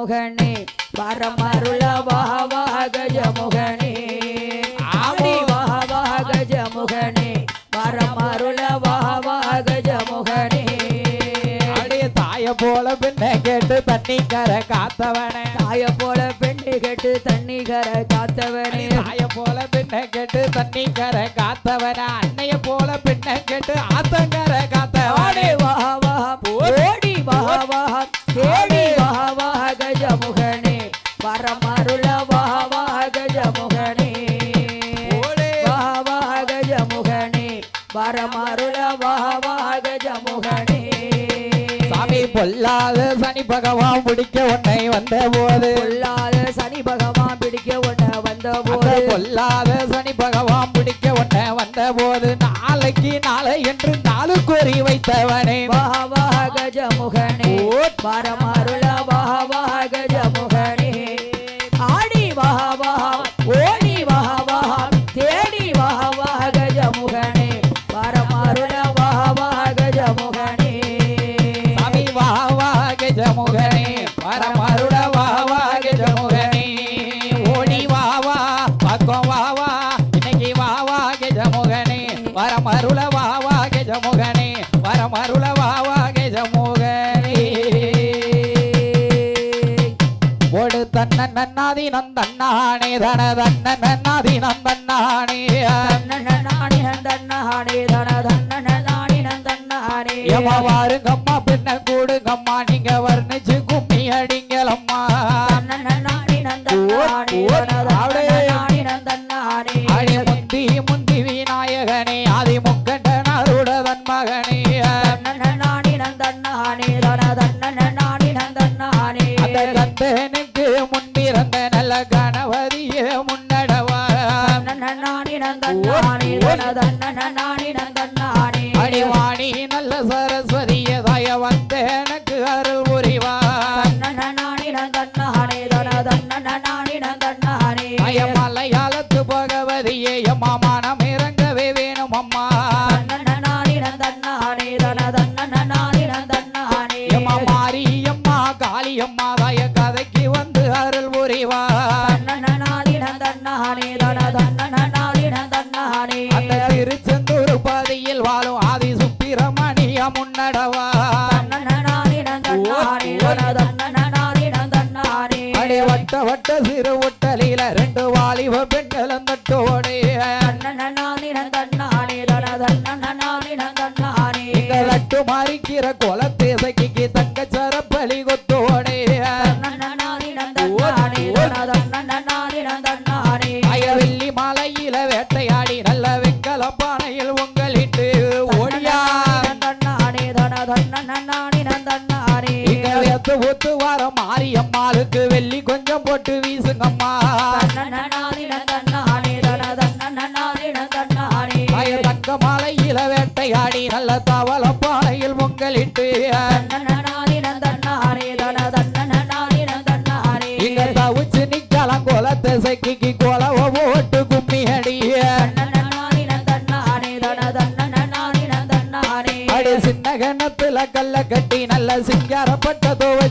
கஜமுகனே வரமருள வாஹ வாஹ கஜமுகனே ஆடி கஜமுகனே வரமருள வாஹ வாஹ கஜமுகனே அடிய தாய போல பின்ன கேட்டு தண்ணி கர காத்தவனே. தாய போல பெண்ணு கெட்டு தண்ணி கர காத்தவனே தாய போல பின்ன கேட்டு தண்ணி கர காத்தவன. அன்னைய போல பின்ன கேட்டு ஆத்தங்கர காத்தவனே. வாஹ வாஹ ஓடி வாஹ வாஹ வாஹ வாஹ கஜமுகனே வரமருள கஜமுகனே சாமி பொல்லாத சனி பகவான் பிடிக்க உன்னை வந்த போது பொல்லாத சனி பகவான் பிடிக்க ஒண்ண வந்த போது பொல்லாத சனி பகவான் பிடிக்க உன்னை வந்த போது நாளைக்கு நாளை என்று நாலு குறி வைத்தவனே. வாஹ கஜமுகனே வரமருள நன்னாதி நந்தன்னானே தன தன்ன நன்னாதி நந்தன்னானே. தன்னநாடி நந்தன்னானே தன தன்னநாடி நந்தன்னானே. ஏமா வாருங்கம்மா பின்ன கூடுங்கம்மா நீங்க வர்ணிச்சு கும்மி அடிங்களம்மா கணவதியே முன்னடவா அடிவாணி நல்ல சரஸ்வதிய தய வந்த எனக்கு அருள் புரிவா மலையாளத்து பகவதியே எம்மா மனம் இறங்கவே வேணும் அம்மா முன்னடவா அடி வட்ட வட்ட சிறு ஒட்டலில ரெண்டு வாலிப பெண்கள் தட்டோடே லட்டு மாறிக்கிற குலத்தேசைக்கு நாளுக்கு வெள்ளி கொஞ்சம் போட்டு வீசுங்கம்மா. தங்க மாலையில வேட்டையாடி நல்ல தவள பானையில் பொங்கலிட்டு இங்க தவிச்சு நிக்கலாம் குலத்தை சக்கிக்கு கோலவோ போட்டு கும்மி அடிய அடி சின்ன கணத்துல கல்ல கட்டி நல்ல சிங்காரப்பட்டதோ தோவை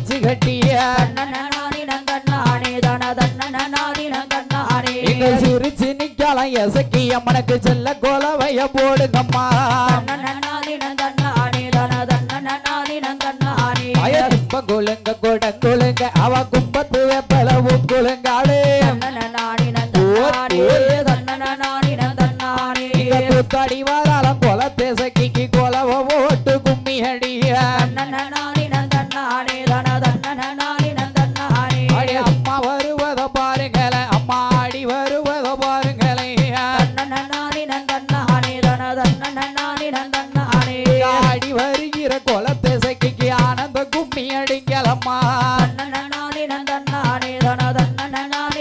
எசக்கி அம்மனுக்கு செல்ல குலவைய போடுங்கம்மா. குலுங்க குடங்குலுங்க அவ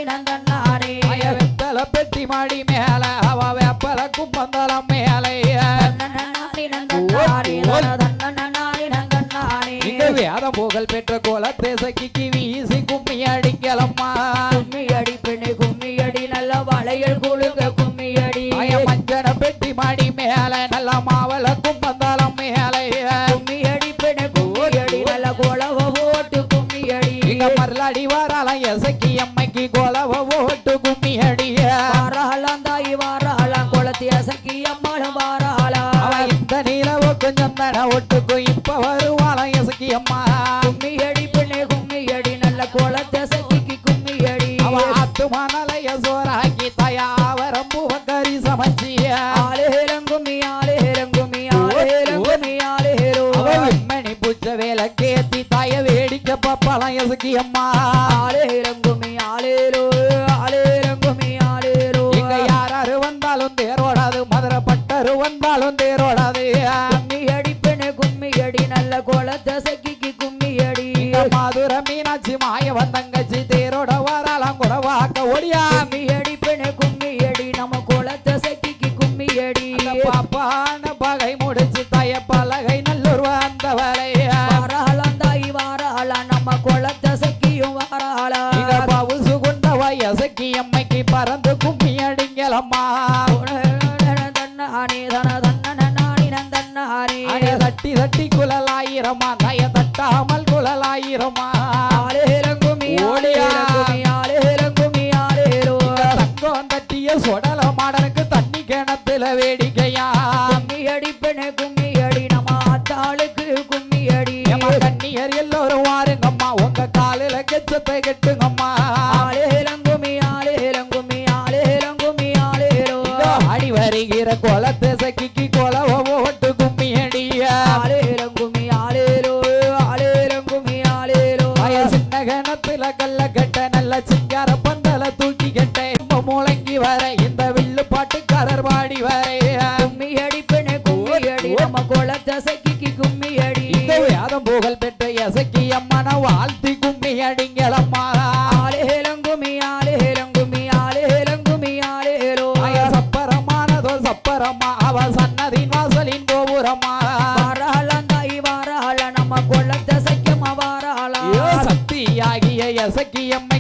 நந்தன்னானே அய வெத்தல பெட்டி மாடி மேல அவ வேப்பல கும்பந்தலம் மேலே. தன்னநாடி நந்தன்னானே தன தன்னநாடி நந்தன்னானே இங்க வேத புகழ் பெற்ற குலத்தை நிலவு கொஞ்சம் தட ஒட்டுக்கும் இப்ப வருவாளாம் எசக்கி அம்மா? கும்மி அடி பெண்ணே கும்மி அடி நல்ல குளத்தி அசக்கிக்கு கும்மி அடி அவ ஆத்து மணலைய சோறாக்கி தயாவரம் பூவக்கறி சமைச்சிய. ஆலேலம் கும்மி ஆலேலம் கும்மி ஆலேலம் கும்மி ஆலேலோ அவ வெண்மணி புச்ச வேலை கேத்தி தாய வேடிக்கை பப்பளம் எசக்கி அம்மா. ஆலேலம் கும்மி ஆலேலோ ஆலேலம் கும்மி ஆலேலோ இங்க யாராரு வந்தாலும் தேரோடாது மதுரை பட்டரு வந்தாலும் தேரோடாது. மீனாட்சி மாய வந்தங்கச்சி தேரோட வாராலாம் கூட வாக்க ஒடியா வேடிக்கையா கும்மி அடி பெண்ணே கும்மி அடி நம்ம ஆத்தாளுக்கு கும்மி அடி ஏம்மா கண்ணியர் எல்லோரும் வாருங்கம்மா. உங்க காலில கெச்சத்தை கெட்டுங்கம்மா. ஆலேலங்குமி ஆலேலங்குமி ஆலேலோ இதோ ஆடி வருகிற குளத்தை சக்கிக்கு சக்தியாகிய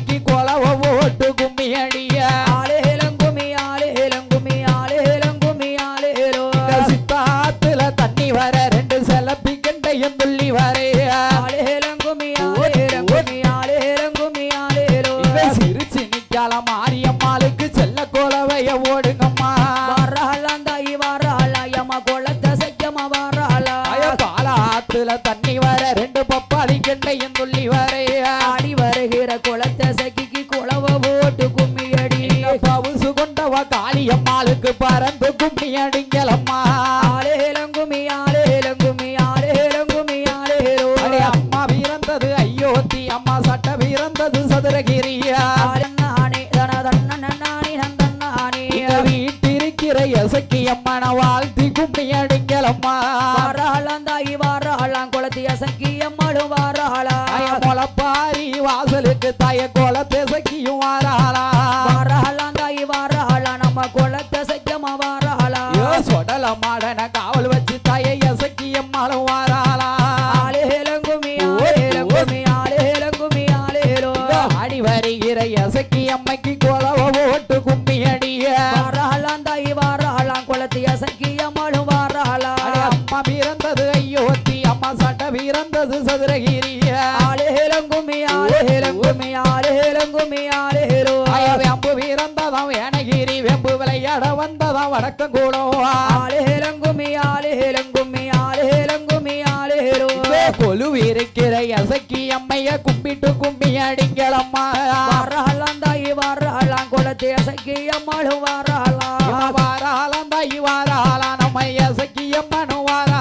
காளியம்மாளுக்கு பறந்து கும்மி அடிங்களம்மா ஆலேலங்குமி ஆலேலங்குமி ஆலேலங்குமி ஆலேலோ அடே அம்மா வீரந்தது ஐயோத்தி அம்மா சட்ட வீரந்தது சதுரகிரியா. வீட்டிருக்கிற எசக்கி அம்மன வாழ்த்தி கும்மி அடிங்களம்மா வாராளாம் தாய் வாராளாம் குளத்தி அசக்கி அம்மாளும் வாராளா முளப்பாரி வாசலுக்கு தாய கோலத்தை சக்கியும் வாராளா மாடன காவல் வச்சு தாய எசக்கி அம்மாளும் வாராளா? ஆடி வருகிற எசக்கி அம்மைக்கு கோலவ ஓட்டு கும்மி அடிய. வாராளாம் தாய் வாராளாம் குளத்தி அசக்கி அம்மாளும் வாராளா. அம்மா பிறந்தது ஐயோத்தி அம்மா சட்ட பிறந்தது சதுரகிரியா. ஆலேலங்குமி ஆலேலங்குமி ஆலேலோ அய வெம்பு பிறந்ததாம் வேணகிரி வெம்பு விளையாட வந்ததாம் வடக்கம் கூடம் ஆலேலங்குமி ஆலேலங்குமி ஆலேலங்குமி ஆலேலோ கொலு இருக்கிற எசக்கி அம்மைய கும்பிட்டு கும்மி அடிங்களம்மா. வாராளாம் தாய் வாராளாம் குளத்தி அசக்கி அம்மாளும் வாராளா வாராளாம் தாய் வாராளாம் நம்ம எசக்கி அம்மனும் வாராளாம்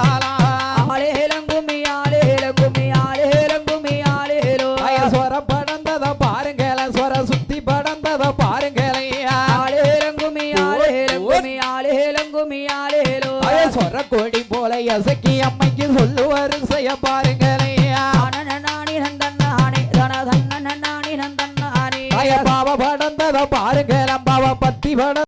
கொடி போல எசக்கி அம்மைக்கு சொல்லுவாரு செய்ய பாருங்களையா பாவ படந்தத பாருங்கள பாவ பத்தி பட